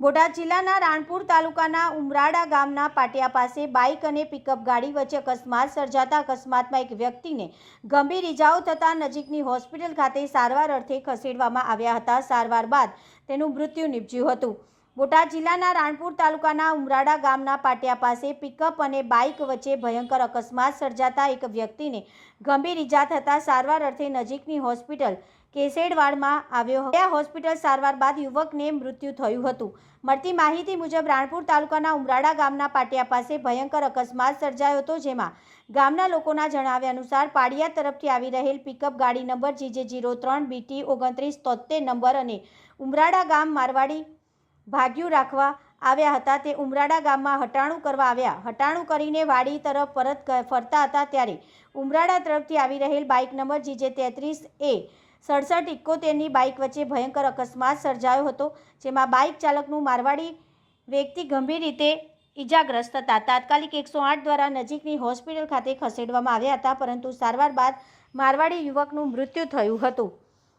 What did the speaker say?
બોટાદ જિલ્લાના રાણપુર તાલુકાના ઉમરાડા ગામના પાટિયા પાસે બાઇક અને પિકઅપ ગાડી વચ્ચે અકસ્માત સર્જાતા અકસ્માતમાં એક વ્યક્તિને ગંભીર ઇજાઓ થતાં નજીકની હોસ્પિટલ ખાતે સારવાર અર્થે ખસેડવામાં આવ્યા હતા. સારવાર બાદ તેનું મૃત્યુ નીપજ્યું હતું. બોટાદ જિલ્લાના રાણપુર તાલુકાના ઉમરાડા ગામના પાટિયા પાસે પિકઅપ અને બાઇક વચ્ચે ભયંકર અકસ્માત સર્જાતા એક વ્યક્તિને ગંભીર ઇજા થતાં સારવાર અર્થે નજીકની હોસ્પિટલ કેસેડવાડમાં આવ્યો હતો. હોસ્પિટલ સારવાર બાદ યુવકને મૃત્યુ થયું હતું. મળતી માહિતી મુજબ રાણપુર તાલુકાના ઉમરાડા ગામના પાટિયા પાસે ભયંકર અકસ્માત સર્જાયો હતો, જેમાં ગામના લોકોના જણાવ્યા અનુસાર પાડિયા તરફથી આવી રહેલ પિકઅપ ગાડી નંબર જીજે જીરો ત્રણ બીટી ઓગણત્રીસ તોતેર નંબર અને ઉમરાડા ગામ મારવાડી ભાગ્યું રાખવા આવ્યા હતા. તે ઉમરાડા ગામમાં હટાણું કરવા આવ્યા. હટાણું કરીને વાડી તરફ પરત ફરતા હતા ત્યારે ઉમરાડા તરફથી આવી રહેલ બાઇક નંબર જીજે તેત્રીસ એ સડસઠ ઇકોતેરની બાઇક વચ્ચે ભયંકર અકસ્માત સર્જાયો હતો, જેમાં બાઇક ચાલકનું મારવાડી વ્યક્તિ ગંભીર રીતે ઈજાગ્રસ્ત હતા. તાત્કાલિક એકસો આઠ દ્વારા નજીકની હોસ્પિટલ ખાતે ખસેડવામાં આવ્યા હતા, પરંતુ સારવાર બાદ મારવાડી યુવકનું મૃત્યુ થયું હતું.